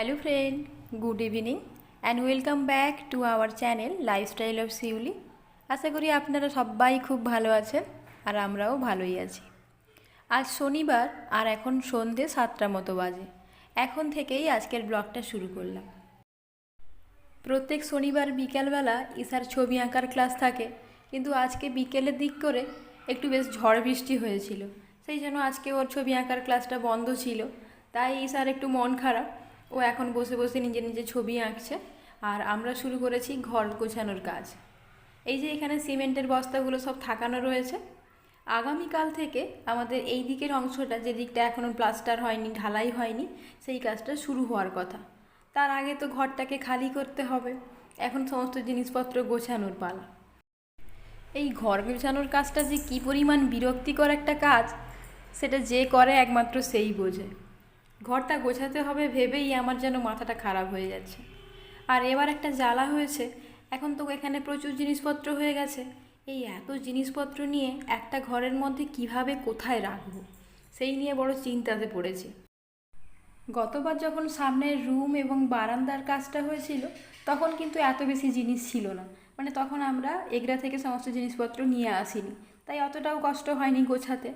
Hello friend good evening and welcome back to our channel lifestyle of Shiuli আশা করি আপনারা সবাই খুব ভালো আছেন, আর আমরাও ভালোই আছি। আজ শনিবার, আর এখন সন্ধে সাতটা মতো বাজে। এখন থেকেই আজকের ব্লগটা শুরু করলাম। প্রত্যেক শনিবার বিকেলবেলা ইসার ছবি আঁকার ক্লাস থাকে, কিন্তু আজকে বিকেলের দিক করে একটু বেশ ঝড় বৃষ্টি হয়েছিল। সেই জন্য আজকে ওর ছবি আঁকার ক্লাসটা বন্ধ ছিল, তাই ইসার একটু মন খারাপ। ও এখন বসে বসে নিজে নিজে ছবি আঁকছে। আর আমরা শুরু করেছি ঘর গোছানোর কাজ। এই যে এখানে সিমেন্টের বস্তাগুলো সব থাকানো রয়েছে। আগামীকাল থেকে আমাদের এই দিকের অংশটা, যে দিকটা এখনও প্লাস্টার হয়নি, ঢালাই হয়নি, সেই কাজটা শুরু হওয়ার কথা। তার আগে তো ঘরটাকে খালি করতে হবে। এখন সমস্ত জিনিসপত্র গোছানোর পালা। এই ঘর গোছানোর কাজটা যে কী পরিমাণ বিরক্তিকর একটা কাজ, সেটা যে করে একমাত্র সেই বোঝে। ঘরটা গোছাতে হবে ভেবেই আমার যেন মাথাটা খারাপ হয়ে যাচ্ছে। আর এবার একটা জ্বালা হয়েছে, এখন তো এখানে প্রচুর জিনিসপত্র হয়ে গেছে। এই এত জিনিসপত্র নিয়ে একটা ঘরের মধ্যে কীভাবে কোথায় রাখব? সেই নিয়ে বড় চিন্তাতে পড়েছি। গতবার যখন সামনের রুম এবং বারান্দার কাজটা হয়েছিল, তখন কিন্তু এত বেশি জিনিস ছিল না। মানে তখন আমরা এগরা থেকে সমস্ত জিনিসপত্র নিয়ে আসিনি। তাই অতটাও কষ্ট হয়নি গোছাতে।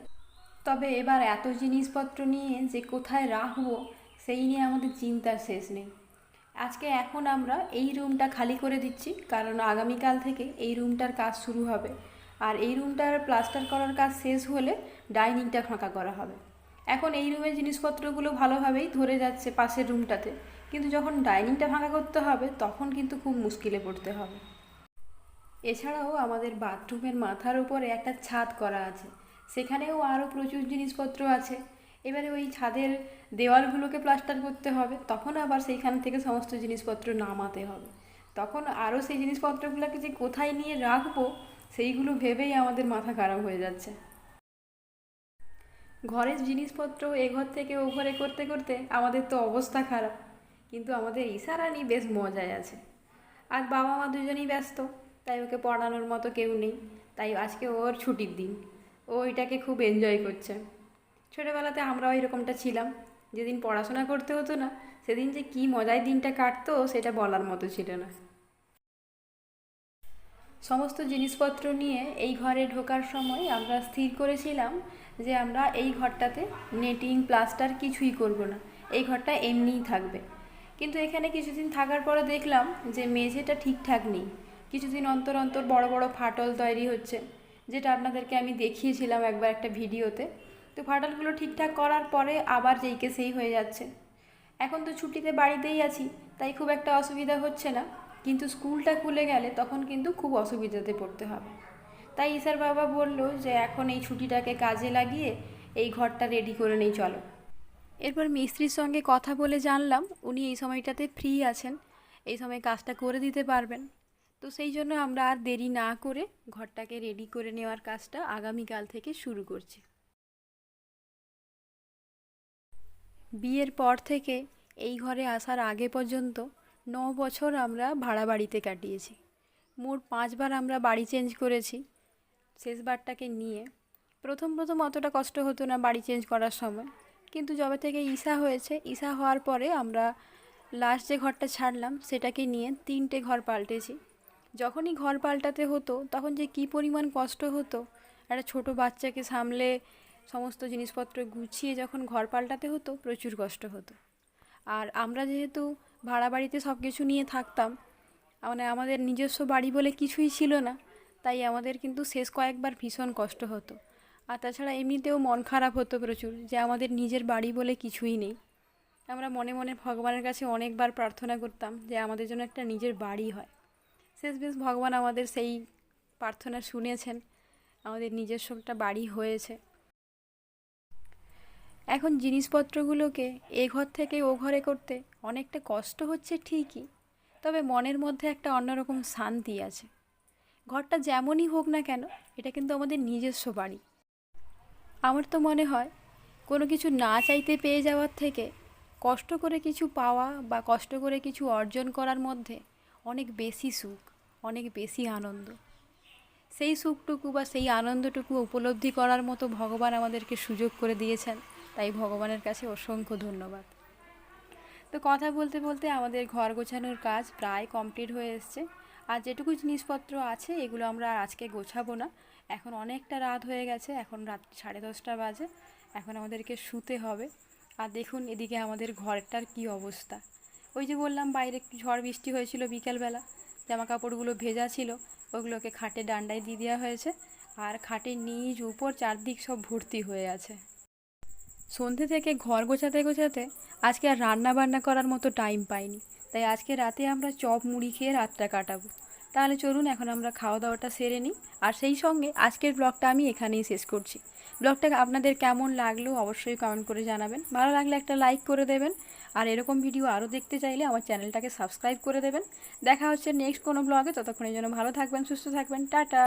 তবে এবার এত জিনিসপত্র নিয়ে যে কোথায় রাখব, সেই নিয়ে আমাদের চিন্তার শেষ নেই। আজকে এখন আমরা এই রুমটা খালি করে দিচ্ছি, কারণ আগামীকাল থেকে এই রুমটার কাজ শুরু হবে। আর এই রুমটার প্লাস্টার করার কাজ শেষ হলে ডাইনিংটা ফাঁকা করা হবে। এখন এই রুমের জিনিসপত্রগুলো ভালোভাবেই ধরে যাচ্ছে পাশের রুমটাতে। কিন্তু যখন ডাইনিংটা ফাঁকা করতে হবে, তখন কিন্তু খুব মুশকিলে পড়তে হবে। এছাড়াও আমাদের বাথরুমের মাথার উপরে একটা ছাদ করা আছে। সেখানেও আরও প্রচুর জিনিসপত্র আছে। এবারে ওই ছাদের দেওয়ালগুলোকে প্লাস্টার করতে হবে, তখন আবার সেইখান থেকে সমস্ত জিনিসপত্র নামাতে হবে। তখন আরও সেই জিনিসপত্রগুলোকে যে কোথায় নিয়ে রাখব, সেইগুলো ভেবেই আমাদের মাথা খারাপ হয়ে যাচ্ছে। ঘরের জিনিসপত্র এ ঘর থেকে ও ঘরে করতে করতে আমাদের তো অবস্থা খারাপ, কিন্তু আমাদের ইশারানি বেশ মজায় আছে। আর বাবা মা দুজনেই ব্যস্ত, তাই ওকে পড়ানোর মতো কেউ নেই, তাই আজকে ওর ছুটির দিন। ও ওইটাকে খুব এনজয় করছে। ছোটোবেলাতে আমরাও এরকমটা ছিলাম। যেদিন পড়াশোনা করতে হতো না, সেদিন যে কী মজায় দিনটা কাটতো, সেটা বলার মতো ছিল না। সমস্ত জিনিসপত্র নিয়ে এই ঘরে ঢোকার সময় আমরা স্থির করেছিলাম যে আমরা এই ঘরটাতে নেটিং প্লাস্টার কিছুই করব না। এই ঘরটা এমনিই থাকবে। কিন্তু এখানে কিছুদিন থাকার পরে দেখলাম যে মেঝেটা ঠিকঠাক নেই। কিছুদিন অন্তর অন্তর বড় বড় ফাটল তৈরি হচ্ছে। যেটা আপনাদেরকে আমি দেখিয়েছিলাম একবার একটা ভিডিওতে। তো ফাটলগুলো ঠিকঠাক করার পরে আবার যেইকে সেই হয়ে যাচ্ছে। এখন তো ছুটিতে বাড়িতেই আছি, তাই খুব একটা অসুবিধা হচ্ছে না। কিন্তু স্কুলটা খুলে গেলে তখন কিন্তু খুব অসুবিধাতে পড়তে হবে। তাই ইসার বাবা বলল যে, এখন এই ছুটিটাকে কাজে লাগিয়ে এই ঘরটা রেডি করে নেই, চলো। এরপর মিস্ত্রির সঙ্গে কথা বলে জানলাম, উনি এই সময়টাতে ফ্রি আছেন। এই সময় কাজটা করে দিতে পারবেন। তো সেই জন্য আমরা আর দেরি না করে ঘরটাকে রেডি করে নেওয়ার কাজটা আগামীকাল থেকে শুরু করছি। বিয়ের পর থেকে এই ঘরে আসার আগে পর্যন্ত ন বছর আমরা ভাড়া বাড়িতে কাটিয়েছি। মোট পাঁচবার আমরা বাড়ি চেঞ্জ করেছি, শেষবারটাকে নিয়ে। প্রথম প্রথম অতটা কষ্ট হতো না বাড়ি চেঞ্জ করার সময়। কিন্তু যবে থেকে ঈশা হয়েছে, ঈশা হওয়ার পরে আমরা লাস্ট যে ঘরটা ছাড়লাম, সেটাকে নিয়ে তিনটে ঘর পাল্টেছি। যখনই ঘর পাল্টাতে হতো, তখন যে কী পরিমাণ কষ্ট হতো। একটা ছোট বাচ্চাকে সামলে সমস্ত জিনিসপত্র গুছিয়ে যখন ঘর পাল্টাতে হতো, প্রচুর কষ্ট হতো। আর আমরা যেহেতু ভাড়া বাড়িতে সব কিছু নিয়ে থাকতাম মানে আমাদের নিজস্ব বাড়ি বলে কিছুই ছিল না, তাই আমাদের কিন্তু শেষ কয়েকবার ভীষণ কষ্ট হতো। আর তাছাড়া এমনিতেও মন খারাপ হতো প্রচুর, যে আমাদের নিজের বাড়ি বলে কিছুই নেই। আমরা মনে মনে ভগবানের কাছে অনেকবার প্রার্থনা করতাম যে আমাদের জন্য একটা নিজের বাড়ি হয়। শেষ বেশ ভগবান আমাদের সেই প্রার্থনা শুনেছেন। আমাদের নিজস্ব একটা বাড়ি হয়েছে। এখন জিনিসপত্রগুলোকে এ ঘর থেকে ও ঘরে করতে অনেকটা কষ্ট হচ্ছে ঠিকই, তবে মনের মধ্যে একটা অন্যরকম শান্তি আছে। ঘরটা যেমনই হোক না কেন, এটা কিন্তু আমাদের নিজস্ব বাড়ি। আমার তো মনে হয়, কোনো কিছু না চাইতে পেয়ে যাওয়ার থেকে কষ্ট করে কিছু পাওয়া বা কষ্ট করে কিছু অর্জন করার মধ্যে অনেক বেশি সুখ। অনেক বেশি আনন্দ। সেই সুখটুকু বা সেই আনন্দটুকু উপলব্ধি করার মতো ভগবান আমাদেরকে সুযোগ করে দিয়েছেন। তাই ভগবানের কাছে অসংখ্য ধন্যবাদ। তো কথা বলতে বলতে আমাদের ঘর গোছানোর কাজ প্রায় কমপ্লিট হয়ে এসছে। আর যেটুকু জিনিসপত্র আছে, এগুলো আমরা আর আজকে গোছাবো না। এখন অনেকটা রাত হয়ে গেছে, এখন রাত সাড়ে দশটা বাজে। এখন আমাদেরকে শুতে হবে। আর দেখুন এদিকে আমাদের ঘরটার কি অবস্থা। ওই যে বললাম বাইরে ঝড় বৃষ্টি হয়েছিল বিকেলবেলা। জামা কাপড়গুলো ভেজা ছিল, ওগুলোকে খাটে ডান্ডায় দিয়ে দেওয়া হয়েছে আর খাটের নিচ উপর চারদিক সব ভর্তি হয়ে আছে। সন্ধে থেকে ঘর গোছাতে গোছাতে আজকে আর রান্না বান্না করার মতো টাইম পাইনি, তাই আজকে রাতে আমরা চপ মুড়ি খেয়ে রাতটা কাটাবো। তাহলে চলুন এখন আমরা খাওয়া দাওয়াটা সেরে নিই, আর সেই সঙ্গে আজকের ব্লগটা আমি এখানেই শেষ করছি। ব্লগটা আপনাদের কেমন লাগল অবশ্যই কমেন্ট করে জানাবেন। ভালো লাগলে একটা লাইক করে দেবেন। আর এরকম ভিডিও আরও দেখতে চাইলে আমার চ্যানেলটাকে সাবস্ক্রাইব করে দেবেন। দেখা হচ্ছে নেক্সট কোনো ব্লগে ততক্ষণের জন্য ভালো থাকবেন, সুস্থ থাকবেন। টাটা!